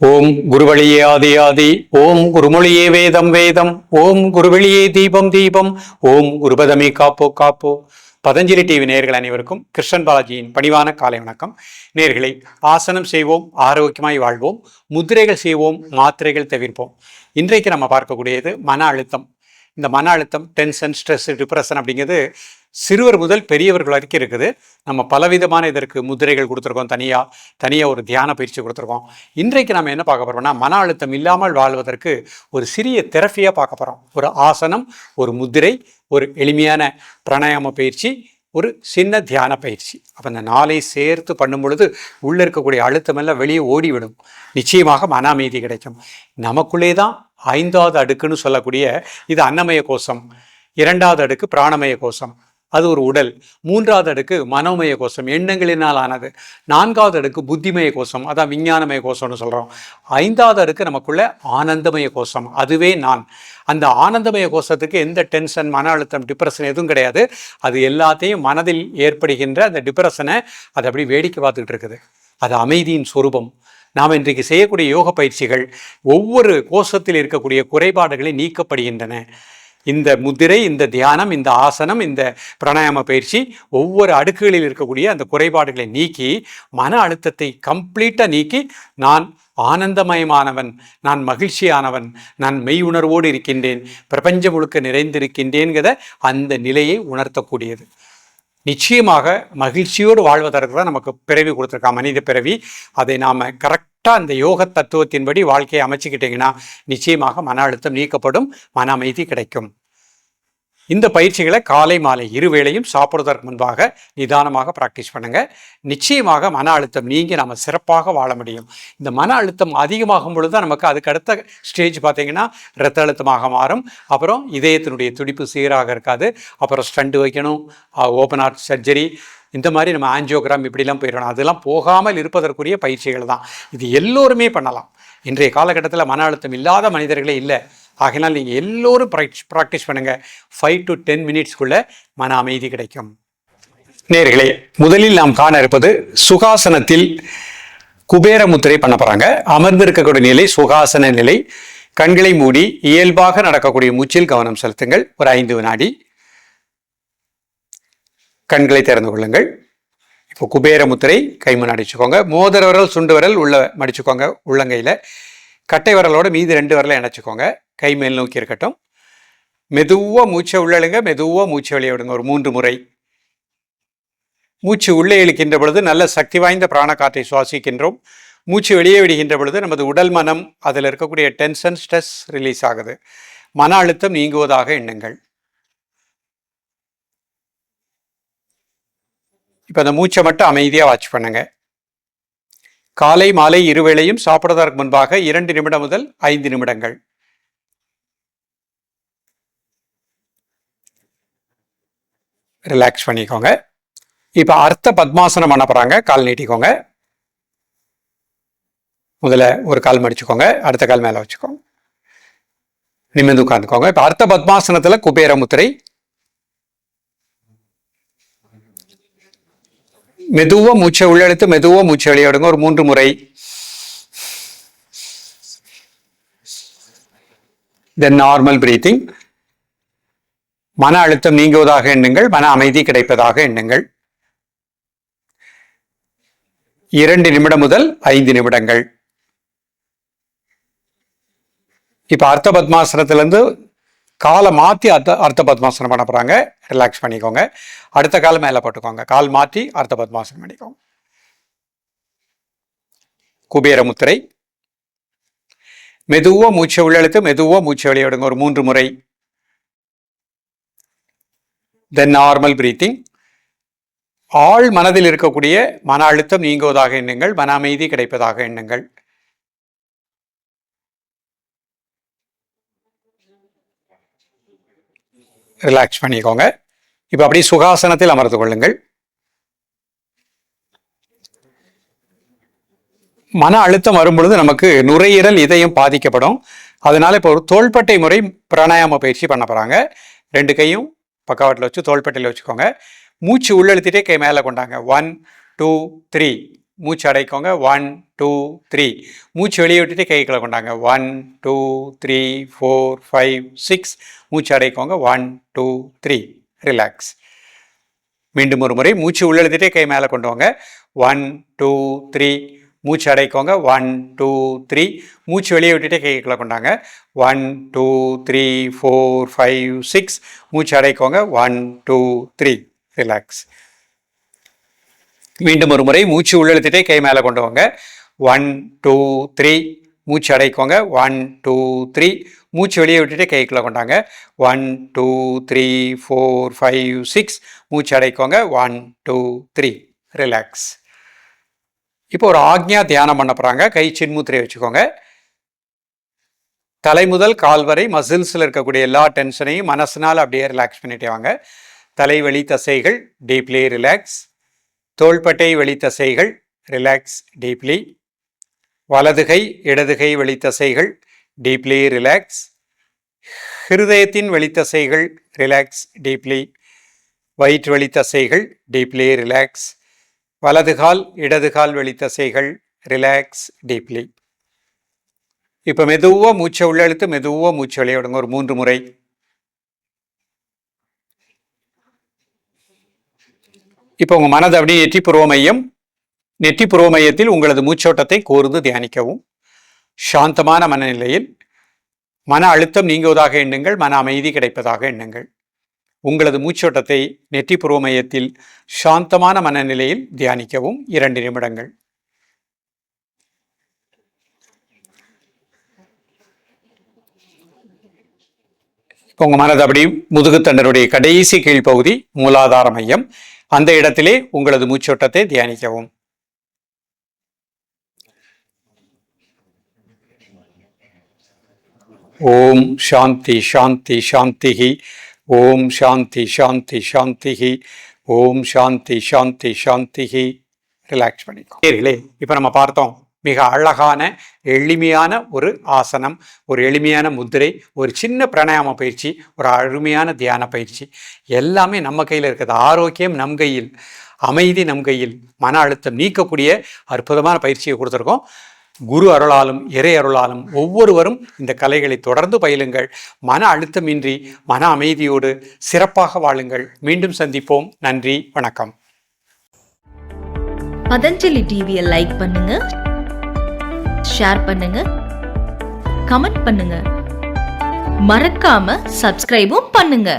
ஓம் குருவழியே ஆதி ஆதி ஓம் குருமொழியே வேதம் வேதம் ஓம் குருவழியே தீபம் தீபம் ஓம் குருபதமே காப்போ காப்போ. பதஞ்சலி டிவி நேர்கள் அனைவருக்கும் கிருஷ்ணன் பாலாஜியின் பணிவான காலை வணக்கம். நேர்களை ஆசனம் செய்வோம் ஆரோக்கியமாய் வாழ்வோம் முத்திரைகள் செய்வோம் மாத்திரைகள் தவிர்ப்போம். இன்றைக்கு நம்ம பார்க்கக்கூடியது மன அழுத்தம். இந்த மன அழுத்தம் டென்ஷன் ஸ்ட்ரெஸ் டிப்ரெஷன் அப்படிங்கிறது சிறுவர் முதல் பெரியவர்கள் வரைக்கும் இருக்குது. நம்ம பலவிதமான இதற்கு முதிரைகள் கொடுத்துருக்கோம். தனியாக தனியாக ஒரு தியான பயிற்சி கொடுத்துருக்கோம். இன்றைக்கு நம்ம என்ன பார்க்க போகிறோம்னா மன அழுத்தம் இல்லாமல் வாழ்வதற்கு ஒரு சிறிய தெரப்பியாக பார்க்க போகிறோம் ஒரு ஆசனம் ஒரு முதிரை ஒரு எளிமையான பிராணாயாம பயிற்சி ஒரு சின்ன தியான பயிற்சி. அப்போ இந்த நாளை சேர்த்து பண்ணும் பொழுது உள்ளே இருக்கக்கூடிய அழுத்தமெல்லாம் வெளியே ஓடிவிடும். நிச்சயமாக மன அமைதி கிடைக்கும். நமக்குள்ளே தான் ஐந்தாவது அடுக்குன்னு சொல்லக்கூடிய இது அன்னமய கோஷம். இரண்டாவது அடுக்கு பிராணமய கோஷம். அது ஒரு உடல். மூன்றாவது அடுக்கு மனோமய கோஷம். எண்ணங்களினால் ஆனது நான்காவது அடுக்கு புத்திமய கோஷம். அதான் விஞ்ஞானமய கோஷம்னு சொல்கிறோம் ஐந்தாவது அடுக்கு நமக்குள்ள ஆனந்தமய கோஷம். அதுவே நான். அந்த ஆனந்தமய கோஷத்துக்கு எந்த டென்ஷன் மன அழுத்தம் டிப்ரெஷன் எதுவும் கிடையாது. அது எல்லாத்தையும் மனதில் ஏற்படுகின்ற அந்த டிப்ரெஷனை அது அப்படி வேடிக்கை பார்த்துக்கிட்டு இருக்குது. அது அமைதியின் சொரூபம். நாம் இன்றைக்கு செய்யக்கூடிய யோக பயிற்சிகள் ஒவ்வொரு கோஷத்தில் இருக்கக்கூடிய குறைபாடுகளை நீக்கப்படுகின்றன. இந்த முதிரை இந்த தியானம் இந்த ஆசனம் இந்த பிராணாயாம பயிற்சி ஒவ்வொரு அடுக்குகளில் இருக்கக்கூடிய அந்த குறைபாடுகளை நீக்கி மன அழுத்தத்தை கம்ப்ளீட்டாக நீக்கி நான் ஆனந்தமயமானவன் நான் மகிழ்ச்சியானவன் நான் மெய் உணர்வோடு இருக்கின்றேன் பிரபஞ்சம் முழுக்க நிறைந்திருக்கின்றேன்கிற அந்த நிலையை உணர்த்தக்கூடியது. நிச்சயமாக மகிழ்ச்சியோடு வாழ்வதற்கு தான் நமக்கு பிறவி கொடுத்துருக்கான் மனித பிறவி. அதை நாம் கரெக்ட் கரெக்டாக அந்த யோக தத்துவத்தின்படி வாழ்க்கையை அமைச்சுக்கிட்டிங்கன்னா நிச்சயமாக மன அழுத்தம் நீக்கப்படும் மன அமைதி கிடைக்கும். இந்த பயிற்சிகளை காலை மாலை இருவேளையும் சாப்பிடுவதற்கு முன்பாக நிதானமாக ப்ராக்டிஸ் பண்ணுங்க. நிச்சயமாக மன அழுத்தம் நீங்கி நம்ம சிறப்பாக வாழ முடியும். இந்த மன அழுத்தம் அதிகமாகும் பொழுது தான் நமக்கு அதுக்கு அடுத்த ஸ்டேஜ் பார்த்தீங்கன்னா ரத்த அழுத்தமாக மாறும். அப்புறம் இதயத்தினுடைய துடிப்பு சீராக இருக்காது. அப்புறம் ஸ்டண்ட் வைக்கணும் ஓப்பன் ஹார்ட் சர்ஜரி இந்த மாதிரி நம்ம ஆஞ்சியோகிராம் இப்படிலாம் போயிடணும். அதெல்லாம் போகாமல் இருப்பதற்குரிய பயிற்சிகள் தான். இது எல்லோருமே பண்ணலாம். இன்றைய காலகட்டத்தில் மன அழுத்தம் இல்லாத மனிதர்களே இல்லை. ஆகையினால் நீங்கள் எல்லோரும் ப்ராக்டிஸ் ப்ராக்டிஸ் பண்ணுங்கள் ஃபைவ் டு டென் மினிட்ஸ்க்குள்ளே மன அமைதி கிடைக்கும். நேர்களே முதலில் நாம் காண இருப்பது சுகாசனத்தில் குபேர முத்திரை பண்ண போகிறாங்க அமர்ந்திருக்கக்கூடிய நிலை சுகாசன நிலை. கண்களை மூடி இயல்பாக நடக்கக்கூடிய மூச்சில் கவனம் செலுத்துங்கள். ஒரு ஐந்து வினாடி. கண்களை திறந்து கொள்ளுங்கள். இப்போ குபேர முத்திரை அடிச்சுக்கோங்க முன்னாடி மோதிர விரல் சுண்டு விரல் உள்ள மடிச்சுக்கோங்க. உள்ளங்கையில். கட்டை விரலோட மீதி ரெண்டு விரலை இணைச்சிக்கோங்க கை மேல் நோக்கி இருக்கட்டும். மெதுவாக மூச்சை உள்ளழுங்க மெதுவாக மூச்சை வெளியே விடுங்க. ஒரு மூன்று முறை. மூச்சு உள்ளே இழுக்கின்ற பொழுது நல்ல சக்தி வாய்ந்த பிராண காற்றை சுவாசிக்கின்றோம். மூச்சு வெளியே விடுகின்ற பொழுது நமது உடல் மனம் அதில் இருக்கக்கூடிய டென்ஷன் ஸ்ட்ரெஸ் ரிலீஸ் ஆகுது. மன அழுத்தம் நீங்குவதாக எண்ணுங்கள். இப்போ அந்த மூச்சை மட்டும் அமைதியாக வாட்ச் பண்ணுங்க. காலை மாலை இருவேளையும் சாப்பிடுவதற்கு முன்பாக இரண்டு நிமிடம் முதல் ஐந்து நிமிடங்கள். ரிலாக்ஸ் பண்ணிக்கோங்க. இப்போ அர்த்த பத்மாசனம் பண்ண போகிறாங்க கால் நீட்டிக்கோங்க. முதல்ல ஒரு கால் மடிச்சுக்கோங்க. அடுத்த கால் மேலே வச்சுக்கோங்க. நிமிர்ந்து உட்காந்துக்கோங்க இப்போ அர்த்த பத்மாசனத்தில் குபேர முத்திரை. மெதுவா மூச்சை உள்ளெடுத்து மெதுவா மூச்சை வெளியிடுங்க. ஒரு மூன்று முறை. தென் நார்மல் பிரீத்திங் மன அழுத்தம் நீங்குவதாக எண்ணுங்கள் மன அமைதி கிடைப்பதாக எண்ணுங்கள். இரண்டு நிமிடம் முதல் ஐந்து நிமிடங்கள். இப்ப அர்த்த பத்மாசனத்திலிருந்து காலை மாற்றி அர்த்த அர்த்த பத்மாசனம் பண்ண போகிறாங்க ரிலாக்ஸ் பண்ணிக்கோங்க. அடுத்த கால் மேலே போட்டுக்கோங்க. கால் மாற்றி அர்த்த பத்மாசனம் பண்ணிக்கோங்க. குபேர முத்திரை. மெதுவாக மூச்சை உள்ளெழுத்து மெதுவாக மூச்சை வெளியிடுங்க. ஒரு மூன்று முறை. தென் நார்மல் பிரீத்திங் ஆள் மனதில் இருக்கக்கூடிய மன அழுத்தம் நீங்குவதாக எண்ணுங்கள் மன அமைதி கிடைப்பதாக எண்ணுங்கள். ரிலாக்ஸ் பண்ணிக்கோங்க. இப்போ அப்படியே சுகாசனத்தில் அமர்ந்து கொள்ளுங்கள். மன அழுத்தம் வரும்பொழுது நமக்கு நுரையீரல் இதயம் பாதிக்கப்படும். அதனால இப்போ ஒரு தோள்பட்டை முறை பிராணாயாம பயிற்சி பண்ண போகிறாங்க ரெண்டு கையும் பக்கவாட்டில் வச்சு தோள்பட்டையில் வச்சுக்கோங்க. மூச்சு உள்ளெழுத்திட்டே கை மேலே கொண்டாங்க. ஒன் டூ த்ரீ மூச்சு அடைக்கோங்க. ஒன் டூ த்ரீ மூச்சு வெளியே விட்டுட்டு கைகளை கொண்டாங்க. One two three four five six மூச்சு அடைக்கோங்க. ஒன் டூ த்ரீ ரிலாக்ஸ் மீண்டும் ஒரு முறை மூச்சு உள்ளெழுத்துட்டே கை மேலே கொண்டு வாங்க. ஒன் டூ த்ரீ மூச்சு அடைக்கோங்க. ஒன் டூ த்ரீ மூச்சு வெளியே விட்டுட்டே கைக்குள்ளே கொண்டாங்க. One two three four five six மூச்சு அடைக்கோங்க. ஒன் டூ த்ரீ ரிலாக்ஸ் மீண்டும் ஒரு முறை மூச்சு உள்ளெழுத்துட்டே கை மேலே கொண்டு வாங்க ஒன் டூ த்ரீ மூச்சு அடைக்கோங்க. ஒன் டூ த்ரீ மூச்சு வெளியே விட்டுட்டு கைக்குள்ளே கொண்டாங்க. One two three four five six மூச்சு அடைக்கோங்க. ஒன் டூ த்ரீ ரிலாக்ஸ் இப்போ ஒரு ஆக்ஞா தியானம் பண்ண போகிறாங்க கை சின்முத்திரையை வச்சுக்கோங்க. தலை முதல் கால் வரை மசில்ஸில் இருக்கக்கூடிய எல்லா டென்ஷனையும் மனசினால் அப்படியே ரிலாக்ஸ் பண்ணிட்டே வாங்க. தலைவலி தசைகள் டீப்லி ரிலாக்ஸ் தோள்பட்டை வெளி தசைகள் ரிலாக்ஸ் டீப்லி வலதுகை இடதுகை வெளித்தசைகள் டீப்லி ரிலாக்ஸ் ஹிருதயத்தின் வெளித்தசைகள் ரிலாக்ஸ் டீப்லி வயிற்று வெளித்தசைகள் டீப்லி ரிலாக்ஸ் வலதுகால் இடதுகால் வெளித்தசைகள் ரிலாக்ஸ் டீப்லி இப்போ மெதுவாக மூச்சை உள்ளெழுத்து மெதுவாக மூச்சு வெளியே விடுங்க. ஒரு மூன்று முறை. இப்போ உங்கள் மனது அப்படியே நெற்றி புருவ மையம். நெற்றி புருவ மையத்தில் உங்களது மூச்சோட்டத்தை கூர்ந்து தியானிக்கவும். சாந்தமான மனநிலையில் மன அழுத்தம் நீங்குவதாக எண்ணுங்கள் மன அமைதி கிடைப்பதாக எண்ணுங்கள். உங்களது மூச்சோட்டத்தை நெற்றி புருவ மையத்தில் சாந்தமான மனநிலையில் தியானிக்கவும். இரண்டு நிமிடங்கள். இப்போ உங்கள் மனது அப்படி முதுகுத்தண்டருடைய கடைசி கீழ்ப்பகுதி மூலாதார மையம். அந்த இடத்திலே உங்களது மூச்சோட்டத்தை தியானிக்கவும். ஓம் சாந்தி சாந்தி சாந்திகி ஓம் சாந்தி சாந்தி சாந்திஹி. ஓம் சாந்தி சாந்தி சாந்திஹி. ரிலாக்ஸ் பண்ணிக்கோ. சரிங்களே இப்போ நம்ம பார்த்தோம். மிக அழகான எளிமையான ஒரு ஆசனம் ஒரு எளிமையான முத்திரை ஒரு சின்ன பிராணாயாம பயிற்சி ஒரு அருமையான தியான பயிற்சி. எல்லாமே நம்ம கையில் இருக்குது. ஆரோக்கியம் நம் கையில் அமைதி நம் கையில் மன அழுத்தம் நீக்கக்கூடிய அற்புதமான பயிற்சியை கொடுத்துருக்கோம். குரு அருளாலும் இறை அருளாலும் ஒவ்வொருவரும் இந்த கலைகளை தொடர்ந்து பயிலுங்கள். மன அழுத்தமின்றி மன அமைதியோடு சிறப்பாக வாழுங்கள். மீண்டும் சந்திப்போம். நன்றி வணக்கம். பதஞ்சலி டிவியை லைக் பண்ணுங்க. ஷேர் பண்ணுங்க. கமெண்ட் பண்ணுங்க. மறக்காம சப்ஸ்கிரைபும் பண்ணுங்க.